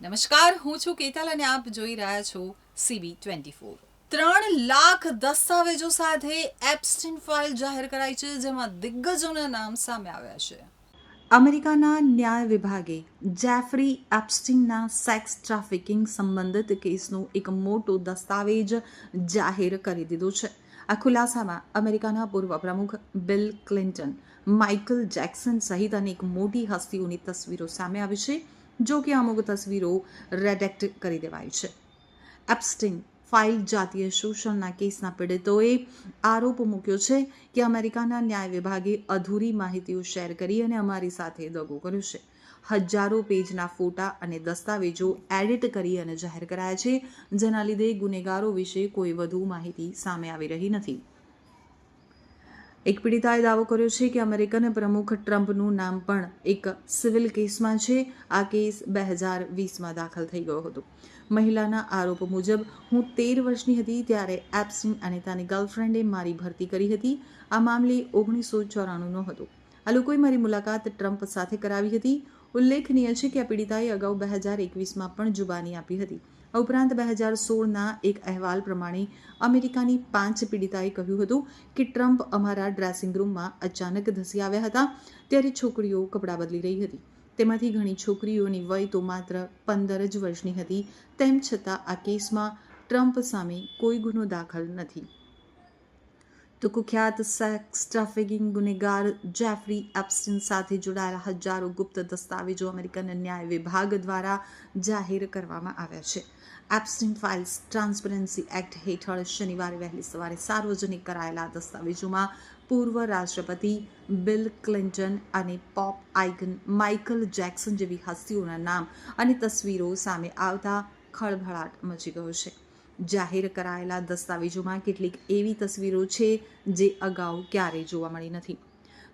નમસ્કાર, હું છું કેતલ અને આપ જોઈ રહ્યા છો સીબી ટ્વેન્ટી ફોર. ત્રણ લાખ દસ્તાવેજો સાથે એબ્સ્ટિન ફાઇલ જાહેર કરાઈ છે, જેમાં દિગ્ગજોના નામ સામે આવ્યા છે. અમેરિકાના ન્યાય વિભાગે જેફરી એપ્સ્ટિનના સેક્સ ટ્રાફિકિંગ સંબંધિત કેસનો એક મોટો દસ્તાવેજ જાહેર કરી દીધો છે. આ ખુલાસામાં અમેરિકાના પૂર્વ પ્રમુખ બિલ ક્લિન્ટન, માઇકલ જેક્સન સહિત અનેક મોટી હસ્તીઓની તસવીરો સામે આવી છે. જો કે અમુક તસવીરો રેડેક્ટ કરી દેવાઈ છે. એપ્સ્ટિંગ ફાઇલ જાતીય શોષણના કેસના પીડિતોએ આરોપ મૂક્યો છે કે અમેરિકાના ન્યાય વિભાગે અધૂરી માહિતીઓ શેર કરી અને અમારી સાથે દગો કર્યો છે. હજારો પેજના ફોટા અને દસ્તાવેજો એડિટ કરી અને જાહેર કરાયા છે, જેના લીધે ગુનેગારો વિશે કોઈ વધુ માહિતી સામે આવી રહી નથી. એક પીડિતાએ દાવો કર્યો છે કે અમેરિકન પ્રમુખ ટ્રમ્પનું નામ પણ એક સિવિલ કેસમાં છે. આ કેસ બે હજાર વીસમાં દાખલ થઈ ગયો હતો. મહિલાના આરોપ મુજબ, હું તેર વર્ષની હતી ત્યારે એપ્સન અને તેની ગર્લફ્રેન્ડે મારી ભરતી કરી હતી. આ મામલે ઓગણીસો ચોરાણુંનો હતો. આ લોકોએ મારી મુલાકાત ટ્રમ્પ સાથે કરાવી હતી. ઉલ્લેખનીય છે કે આ પીડિતાએ અગાઉ બે હજાર એકવીસમાં પણ જુબાની આપી હતી. ઉપરાંત બે હજાર સોળના એક અહેવાલ પ્રમાણે અમેરિકાની પાંચ પીડિતાએ કહ્યું હતું કે ટ્રમ્પ અમારા ડ્રેસિંગ રૂમમાં અચાનક ધસી આવ્યા હતા, ત્યારે છોકરીઓ કપડાં બદલી રહી હતી. તેમાંથી ઘણી છોકરીઓની વય તો માત્ર પંદર જ વર્ષની હતી, તેમ છતાં આ કેસમાં ટ્રમ્પ સામે કોઈ ગુનો દાખલ નથી. તો કુખ્યાત સેક્સ ટ્રાફિકિંગ ગુનેગાર જેફરી એપ્સ્ટિન સાથે જોડાયેલા હજારો ગુપ્ત દસ્તાવેજો અમેરિકન ન્યાય વિભાગ દ્વારા જાહેર કરવામાં આવ્યા છે એપ્સ્ટિન ફાઇલ્સ ટ્રાન્સપરન્સી એક્ટ હેઠળ શનિવારે વહેલી સવારે સાર્વજનિક કરાયેલા દસ્તાવેજોમાં પૂર્વ રાષ્ટ્રપતિ બિલ ક્લિન્ટન અને પોપ આઇકન માઇકલ જેક્સન જેવી હસ્તીઓના નામ અને તસવીરો સામે આવતા ખળભળાટ મચી ગયો છે જાહેર કરાયેલા દસ્તાવેજોમાં કેટલીક એવી તસવીરો છે જે અગાઉ ક્યારેય જોવા મળી નથી.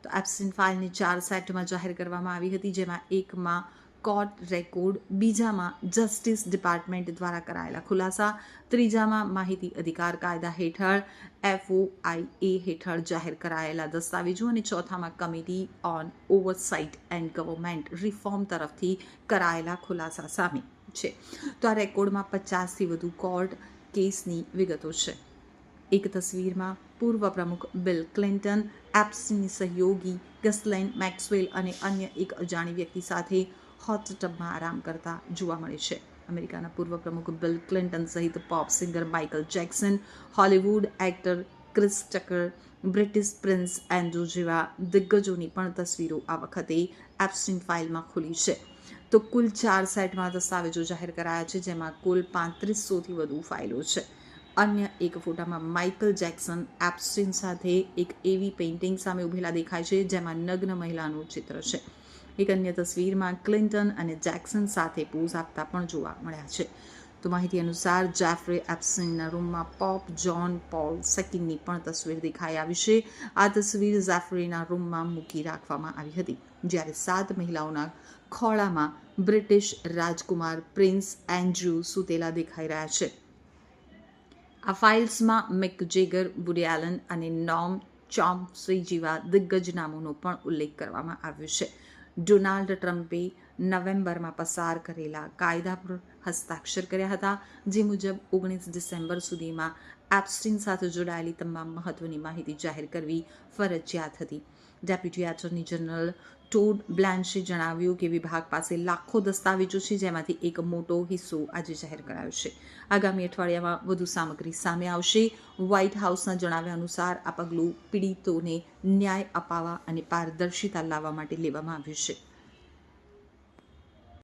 તો એપ્સિન ફાઇલને ચાર સેટમાં જાહેર કરવામાં આવી હતી, જેમાં એકમાં કોર્ટ રેકોર્ડ, બીજામાં જસ્ટિસ ડિપાર્ટમેન્ટ દ્વારા કરાયેલા ખુલાસા, ત્રીજામાં માહિતી અધિકાર કાયદા હેઠળ, એફઓઆઈએ હેઠળ જાહેર કરાયેલા દસ્તાવેજો અને ચોથામાં committee on oversight and government reform તરફથી કરાયેલા ખુલાસા સામે છે. તો આ રેકોર્ડમાં પચાસથી વધુ કોર્ટ કેસની વિગતો છે એક તસવીરમાં પૂર્વ પ્રમુખ બિલ ક્લિન્ટન એપ્સની સહયોગી ગસલેન મેક્સવેલ અને અન્ય એક અજાણી વ્યક્તિ સાથે હોટ ટબમાં આરામ કરતા જોવા મળે છે અમેરિકાના પૂર્વ પ્રમુખ બિલ ક્લિન્ટન સહિત pop singer Michael Jackson Hollywood actor Chris Tucker British prince Andrew જેવા દિગ્ગજોની પણ તસવીરો આ વખતે એપ્સ્ટિન ફાઇલમાં ખુલી છે તો કુલ ચાર સેટમાં દસ્તાવેજો જાહેર કરાયા છે, જેમાં કુલ પાંત્રીસોથી વધુ ફાઇલો છે. અન્ય એક ફોટામાં માઇકલ જેક્સન એપ્સ્ટિન સાથે એક એવી પેઇન્ટિંગ સામે ઉભેલા દેખાય છે, જેમાં નગ્ન મહિલાનું ચિત્ર છે. એક અન્ય તસવીરમાં ક્લિન્ટન અને જેક્સન સાથે પોઝ આપતા પણ જોવા મળ્યા છે. તો માહિતી અનુસાર જાફરે એપ્સિનના રૂમમાં પોપ જ્હોન પોલ સેકિંગની પણ તસવીર દેખાઈ આવી છે. આ તસવીર જાફરેના રૂમમાં મૂકી રાખવામાં આવી હતી, જ્યારે સાત મહિલાઓના ખોળામાં બ્રિટિશ રાજકુમાર પ્રિન્સ એન્ડ્રુ સુતેલા દેખાઈ રહ્યા છે. આ ફાઇલ્સમાં મિક જેગર બુરિયાલન અને નોમ ચોમ્પસી જેવા દિગ્ગજ નામોનો પણ ઉલ્લેખ કરવામાં આવ્યો છે. ડોનાલ્ડ ટ્રમ્પે નવેમ્બરમાં પસાર કરેલા કાયદા પર હસ્તાક્ષર કર્યા હતા, જે મુજબ ઓગણીસ ડિસેમ્બર સુધીમાં એપ્સ્ટિન સાથે જોડાયેલી તમામ મહત્વની માહિતી જાહેર કરવી ફરજિયાત હતી. Deputy attorney general Todd Blanche જણાવ્યું કે વિભાગ પાસે લાખો દસ્તાવેજો છે, જેમાંથી એક મોટો હિસ્સો આજે જાહેર કરાયો છે. આગામી અઠવાડિયામાં વધુ સામગ્રી સામે આવશે. વ્હાઇટ હાઉસના જણાવ્યા અનુસાર, આ પગલું પીડિતોને ન્યાય અપાવવા અને પારદર્શિતા લાવવા માટે લેવામાં આવ્યું છે.